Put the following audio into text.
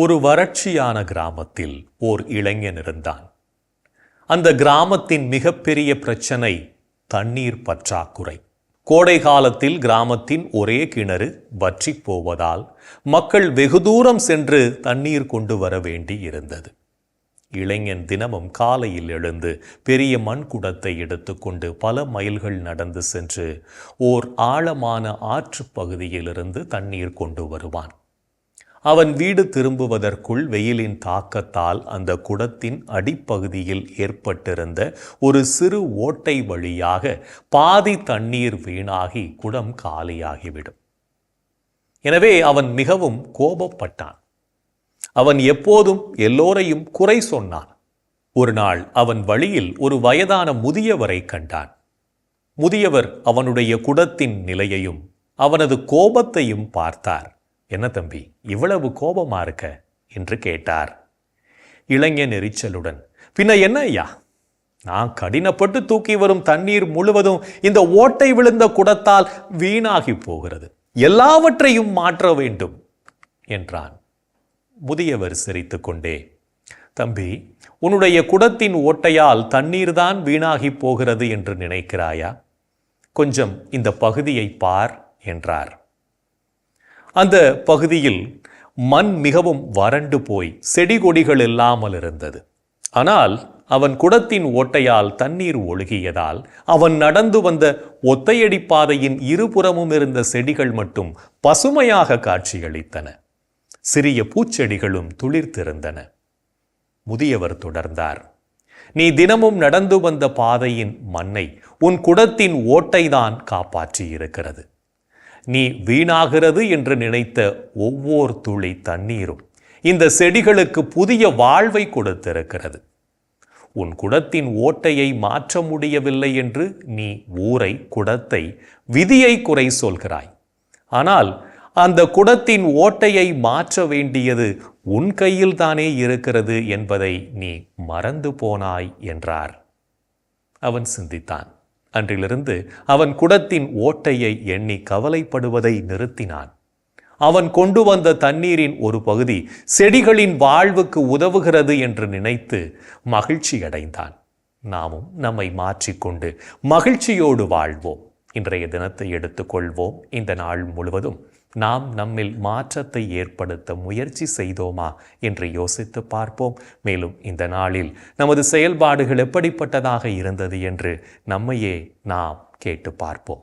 ஒரு வறட்சியான கிராமத்தில் ஓர் இளைஞன் இருந்தான். அந்த கிராமத்தின் மிகப்பெரிய பிரச்சனை தண்ணீர் பற்றாக்குறை. கோடை காலத்தில் கிராமத்தின் ஒரே கிணறு வற்றிப் போவதால் மக்கள் வெகு தூரம் சென்று தண்ணீர் கொண்டு வர வேண்டி இருந்தது. இளைஞன் தினமும் காலையில் எழுந்து பெரிய மண் குடத்தை எடுத்துக்கொண்டு பல மைல்கள் நடந்து சென்று ஓர் ஆழமான ஆற்றுப்பகுதியிலிருந்து தண்ணீர் கொண்டு வருவான். அவன் வீடு திரும்புவதற்குள் வெயிலின் தாக்கத்தால் அந்த குடத்தின் அடிப்பகுதியில் ஏற்பட்டிருந்த ஒரு சிறு ஓட்டை வழியாக பாதி தண்ணீர் வீணாகி குடம் காலியாகிவிடும். எனவே அவன் மிகவும் கோபப்பட்டான். அவன் எப்போதும் எல்லோரையும் குறை சொன்னான். ஒரு நாள் அவன் வழியில் ஒரு வயதான முதியவரை கண்டான். முதியவர் அவனுடைய குடத்தின் நிலையையும் அவனது கோபத்தையும் பார்த்தார். என்ன தம்பி இவ்வளவு கோபமா இருக்க? என்று கேட்டார். இளைஞன் எரிச்சலுடன் பின்ன என்ன ஐயா? நான் கடினப்பட்டு தூக்கி வரும் தண்ணீர் முழுவதும் இந்த ஓட்டை விழுந்த குடத்தால் வீணாகி போகிறது. எல்லாவற்றையும் மாற்ற வேண்டும் என்றான். முதியவர் சிரித்துக்கொண்டே தம்பி உன்னுடைய குடத்தின் ஓட்டையால் தண்ணீர்தான் வீணாகி போகிறது என்று நினைக்கிறாயா? கொஞ்சம் இந்த பகுதியை பார் என்றார். அந்த பகுதியில் மண் மிகவும் வறண்டு போய் செடி கொடிகள் இல்லாமல் இருந்தது. ஆனால் அவன் குடத்தின் ஓட்டையால் தண்ணீர் ஒழுகியதால் அவன் நடந்து வந்த ஒத்தையடி பாதையின் இருபுறமும் இருந்த செடிகள் மட்டும் பசுமையாக காட்சியளித்தன. சிறிய பூச்செடிகளும் துளிர்த்திருந்தன. முதியவர் தொடர்ந்தார் நீ தினமும் நடந்து வந்த பாதையின் மண்ணை உன் குடத்தின் ஓட்டைதான் காப்பாற்றியிருக்கிறது. நீ வீணாகிறது என்று நினைத்த ஒவ்வொரு துளி தண்ணீரும் இந்த செடிகளுக்கு புதிய வாழ்வை கொடுத்திருக்கிறது. உன் குடத்தின் ஓட்டையை மாற்ற முடியவில்லை என்று நீ ஊரை குடத்தை விதியை குறை சொல்கிறாய். ஆனால் அந்த குடத்தின் ஓட்டையை மாற்ற வேண்டியது உன் கையில் தானே இருக்கிறது என்பதை நீ மறந்து போனாய் என்றார். அவன் சிந்தித்தான். அன்றிலிருந்து அவன் குடத்தின் ஓட்டையை எண்ணி கவலைப்படுவதை நிறுத்தினான். அவன் கொண்டு வந்த தண்ணீரின் ஒரு பகுதி செடிகளின் வாழ்வுக்கு உதவுகிறது என்று நினைத்து மகிழ்ச்சி அடைந்தான் நாமும் நம்மை மாற்றிக்கொண்டு மகிழ்ச்சியோடு வாழ்வோம். இன்றைய தினத்தை எடுத்துக்கொள்வோம். இந்த நாள் முழுவதும் நாம் நம்மில் மாற்றத்தை ஏற்படுத்த முயற்சி செய்தோமா என்று யோசித்து பார்ப்போம். மேலும் இந்த நாளில் நமது செயல்பாடுகள் எப்படிப்பட்டதாக இருந்தது என்று நம்மையே நாம் கேட்டு பார்ப்போம்.